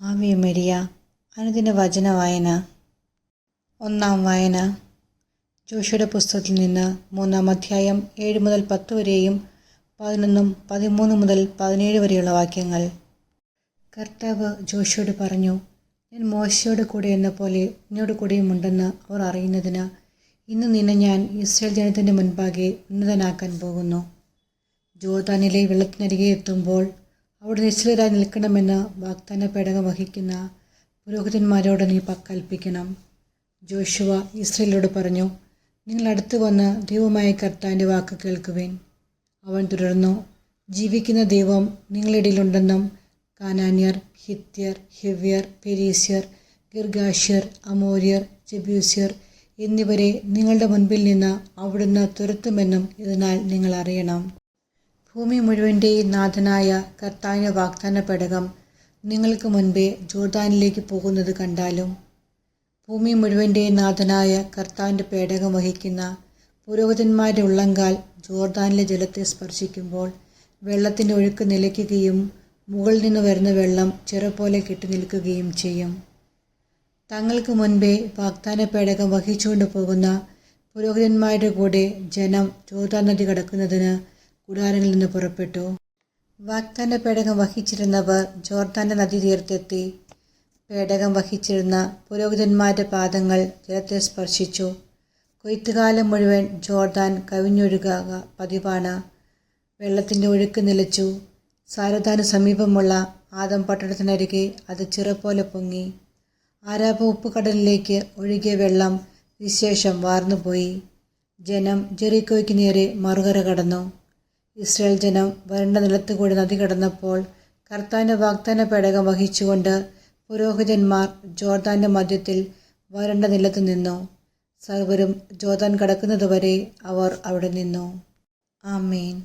Ave Maria അനുദിന വചന വായന ഒന്നാം വായന. ജോഷിയുടെ പുസ്തകത്തിൽ നിന്ന് മൂന്നാം അധ്യായം ഏഴ് മുതൽ പത്ത് വരെയും പതിനൊന്നും പതിമൂന്ന് മുതൽ പതിനേഴ് വരെയുള്ള വാക്യങ്ങൾ. കർത്താവ് ജോഷിയോട് പറഞ്ഞു ഞാൻ മോശയോട് കൂടെ എന്ന പോലെ നിന്നോട് കൂടെയുമുണ്ടെന്ന് അവർ അറിയുന്നതിന് ഇന്ന് നിന്നെ ഞാൻ ഇസ്രയേൽ ജനത്തിന്റെ മുൻപാകെ ഉന്നതനാക്കാൻ പോകുന്നു. ജോതാനിലെ വെള്ളത്തിനരികെ എത്തുമ്പോൾ അവിടെ നിശ്ചലരായി നിൽക്കണമെന്ന് വാഗ്ദാന പേടകം വഹിക്കുന്ന പുരോഹിതന്മാരോട് നീ കൽപ്പിക്കണം ജോഷുവ ഇസ്രയേലിനോട് പറഞ്ഞു നിങ്ങൾ അടുത്ത് വന്ന് ദൈവമായ കർത്താവിന്റെ വാക്ക് കേൾക്കുവേൻ. അവൻ തുടർന്നു ജീവിക്കുന്ന ദൈവം നിങ്ങളിടയിലുണ്ടെന്നും കാനാന്യർ ഹിത്യർ ഹിവ്യർ പെരീസ്യർ ഗിർഗാഷ്യർ അമോര്യർ ജബ്യൂസ്യർ എന്നിവരെ നിങ്ങളുടെ മുൻപിൽ നിന്ന് അവിടുന്ന് തുരത്തുമെന്നും ഇതിനാൽ നിങ്ങൾ അറിയണം. ഭൂമി മുഴുവന്റെയും നാഥനായ കർത്താവിന്റെ വാഗ്ദാന പേടകം നിങ്ങൾക്ക് മുൻപേ ജോർദാനിലേക്ക് പോകുന്നത് കണ്ടാലും ഭൂമി മുഴുവന്റെയും നാഥനായ കർത്താവിന്റെ പേടകം വഹിക്കുന്ന പുരോഹിതന്മാരുടെ ഉള്ളങ്കാൽ ജോർദാനിലെ ജലത്തെ സ്പർശിക്കുമ്പോൾ വെള്ളത്തിന്റെ ഒഴുക്ക് നിലയ്ക്കുകയും മുകളിൽ നിന്ന് വരുന്ന വെള്ളം ചെറുപോലെ പോലെ കെട്ടി നിൽക്കുകയും ചെയ്യും. തങ്ങൾക്ക് മുൻപേ വാഗ്ദാന പേടകം വഹിച്ചുകൊണ്ട് പോകുന്ന പുരോഹിതന്മാരുടെ കൂടെ ജനം ജോർദാൻ നദി കടക്കുന്നതിന് കൂടാരങ്ങളിൽ നിന്ന് പുറപ്പെട്ടു. വാഗ്ദാന പേടകം വഹിച്ചിരുന്നവർ ജോർദാന്റെ നദീതീരത്തെത്തി. പേടകം വഹിച്ചിരുന്ന പുരോഹിതന്മാരുടെ പാദങ്ങൾ ജലത്തെ സ്പർശിച്ചു. കൊയ്ത്തുകാലം മുഴുവൻ ജോർദാൻ കവിഞ്ഞൊഴുകുക പതിവാണ്. വെള്ളത്തിന്റെ ഒഴുക്ക് നിലച്ചു. സാരദാന് സമീപമുള്ള ആദം പട്ടണത്തിനരികെ അത് ചിറ പൊങ്ങി. ആരാപ ഉപ്പുകടലിലേക്ക് ഒഴുകിയ വെള്ളം വിശേഷം വാർന്നുപോയി. ജനം ജെറിക്കോയ്ക്ക് നേരെ മറുകര കടന്നു. ഇസ്രായേൽ ജനം വരണ്ട നിലത്തുകൂടി നദി കടന്നപ്പോൾ കർത്താന്റെ വാഗ്ദാന പേടകം വഹിച്ചുകൊണ്ട് പുരോഹിതന്മാർ ജോർദാന്റെ മധ്യത്തിൽ വരണ്ട നിലത്ത് നിന്നു. സർവരും ജോർദാൻ കടക്കുന്നതുവരെ അവർ അവിടെ നിന്നു. ആമേൻ.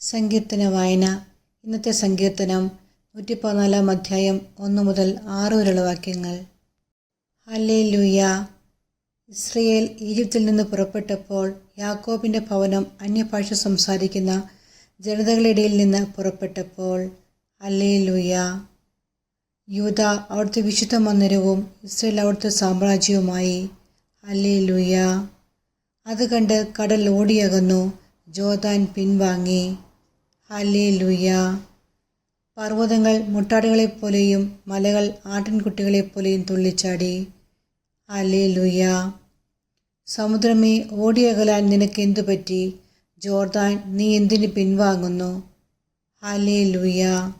സങ്കീർത്തന വായന. ഇന്നത്തെ സങ്കീർത്തനം നൂറ്റി പതിനാലാം അധ്യായം ഒന്ന് മുതൽ ആറ് വരെയുള്ള വാക്യങ്ങൾ. ഹലേ ലൂയ ഇസ്രയേൽ ഈജിപ്തിൽ നിന്ന് പുറപ്പെട്ടപ്പോൾ യാക്കോബിന്റെ ഭവനം അന്യഭാഷ സംസാരിക്കുന്ന ജനതകളുടെ ഇടയിൽ നിന്ന് പുറപ്പെട്ടപ്പോൾ അല്ലേ ലുയ യൂത അവിടുത്തെ വിശുദ്ധ മന്ദിരവും ഇസ്രയേൽ അവിടുത്തെ സാമ്രാജ്യവുമായി അല്ലേ ലുയ അത് കണ്ട് കടൽ ഓടിയകന്നു ജോതാൻ പിൻവാങ്ങി. അല്ലേ ലുയ പർവതങ്ങൾ മുട്ടാടുകളെപ്പോലെയും മലകൾ ആട്ടിൻകുട്ടികളെപ്പോലെയും തുള്ളിച്ചാടി. അല്ലേ ലുയ സമുദ്രമേ ഓടിയകലാൻ നിനക്കെന്തു പറ്റി ജോർദാൻ നീ എന്തിന് പിൻവാങ്ങുന്നു? ഹലേ ലൂയ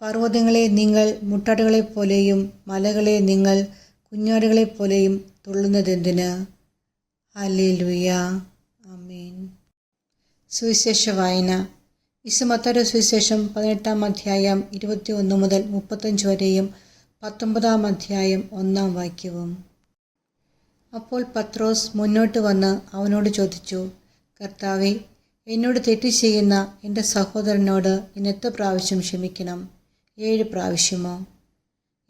പർവതങ്ങളെ നിങ്ങൾ മുട്ടാടുകളെപ്പോലെയും മലകളെ നിങ്ങൾ കുഞ്ഞാടുകളെപ്പോലെയും തുള്ളുന്നതെന്തിന്? ഹലേ ലൂയ അമീൻ സുവിശേഷ വായന. വിശുമത്തരുടെ സുവിശേഷം പതിനെട്ടാം അധ്യായം ഇരുപത്തി ഒന്ന് മുതൽ മുപ്പത്തഞ്ച് വരെയും പത്തൊമ്പതാം അധ്യായം ഒന്നാം വാക്യവും. അപ്പോൾ പത്രോസ് മുന്നോട്ട് വന്ന് അവനോട് ചോദിച്ചു കർത്താവെ എന്നോട് തെറ്റ് ചെയ്യുന്ന എന്റെ സഹോദരനോട് ഞാൻ പ്രാവശ്യം ക്ഷമിക്കണം? ഏഴ് പ്രാവശ്യമോ?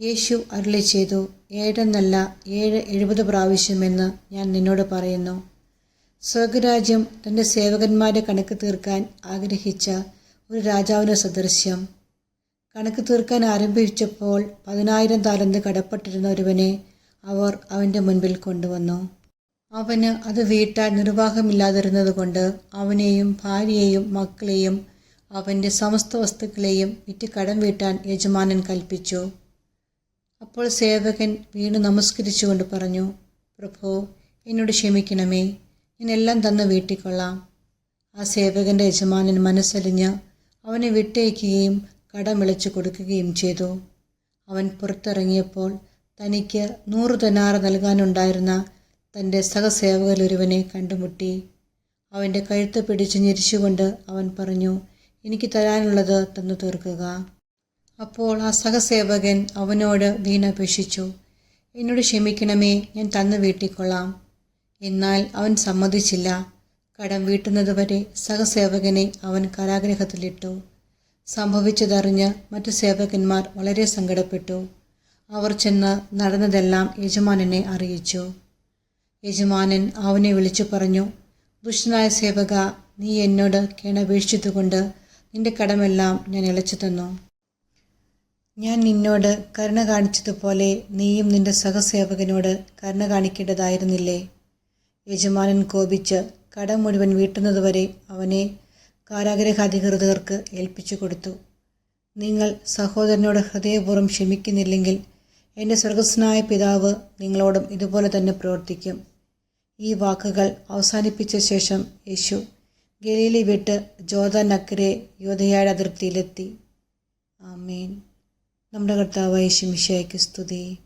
യേശു അരുളി ചെയ്തു ഏഴെന്നല്ല ഏഴ് എഴുപത് പ്രാവശ്യമെന്ന് ഞാൻ നിന്നോട് പറയുന്നു. സ്വർഗരാജ്യം തന്റെ സേവകന്മാരെ കണക്ക് തീർക്കാൻ ആഗ്രഹിച്ച ഒരു രാജാവിന് സദൃശ്യം. കണക്ക് തീർക്കാൻ ആരംഭിച്ചപ്പോൾ പതിനായിരം താലന്ത് കടപ്പെട്ടിരുന്ന ഒരുവനെ അവർ അവന്റെ മുൻപിൽ കൊണ്ടുവന്നു. അവന് അത് വീട്ടാൻ നിർവാഹമില്ലാതിരുന്നതുകൊണ്ട് അവനെയും ഭാര്യയെയും മക്കളെയും അവന്റെ സമസ്ത വസ്തുക്കളെയും വിറ്റ് കടം വീട്ടാൻ യജമാനൻ കൽപ്പിച്ചു. അപ്പോൾ സേവകൻ വീണ് നമസ്കരിച്ചുകൊണ്ട് പറഞ്ഞു പ്രഭു എന്നോട് ക്ഷമിക്കണമേ ഞാൻ എല്ലാം തന്ന് വീട്ടിക്കൊള്ളാം. ആ സേവകന്റെ യജമാനൻ മനസ്സലിഞ്ഞ് അവനെ വിട്ടയക്കുകയും കടം വിളിച്ചു കൊടുക്കുകയും ചെയ്തു. അവൻ പുറത്തിറങ്ങിയപ്പോൾ തനിക്ക് നൂറ് തനാറ് നൽകാനുണ്ടായിരുന്ന തന്റെ സഹസേവകരിലൊരുവനെ കണ്ടുമുട്ടി. അവന്റെ കഴുത്ത് പിടിച്ച് ഞെരിച്ചുകൊണ്ട് അവൻ പറഞ്ഞു എനിക്ക് തരാനുള്ളത് തന്നു തീർക്കുക. അപ്പോൾ ആ സഹസേവകൻ അവനോട് വീണപേക്ഷിച്ചു എന്നോട് ക്ഷമിക്കണമേ ഞാൻ തന്നു വീട്ടിക്കൊള്ളാം. എന്നാൽ അവൻ സമ്മതിച്ചില്ല. കടം വീട്ടുന്നതുവരെ സഹസേവകനെ അവൻ കാരാഗ്രഹത്തിലിട്ടു. സംഭവിച്ചതറിഞ്ഞ് മറ്റു സേവകന്മാർ വളരെ സങ്കടപ്പെട്ടു. അവർ ചെന്ന് നടന്നതെല്ലാം യജമാനനെ അറിയിച്ചു. യജമാനൻ അവനെ വിളിച്ചു പറഞ്ഞു ദുഷ്ടനായ സേവക നീ എന്നോട് കേണപേക്ഷിച്ചതുകൊണ്ട് നിന്റെ കടമെല്ലാം ഞാൻ ഇളച്ചു തന്നു. ഞാൻ നിന്നോട് കരുണ കാണിച്ചതുപോലെ നീയും നിന്റെ സഹസേവകനോട് കരുണ കാണിക്കേണ്ടതായിരുന്നില്ലേ? യജമാനൻ കോപിച്ച് കടം മുഴുവൻ വീട്ടുന്നതുവരെ അവനെ കാരാഗ്രഹാധികൃതർക്ക് ഏൽപ്പിച്ചു കൊടുത്തു. നിങ്ങൾ സഹോദരനോട് ഹൃദയപൂർവം ക്ഷമിക്കുന്നില്ലെങ്കിൽ എന്റെ സ്വർഗസ്നായ പിതാവ് നിങ്ങളോടും ഇതുപോലെ തന്നെ പ്രവർത്തിക്കും. ഈ വാക്കുകൾ അവസാനിപ്പിച്ച ശേഷം യേശു ഗലീലി വിട്ട് ജോദാൻ നക്കരെ യോധയായുടെ അതിർത്തിയിലെത്തി. ആമേൻ. നമ്മുടെ കർത്താവായ ശിമിഷയ്ക്ക് സ്തുതി.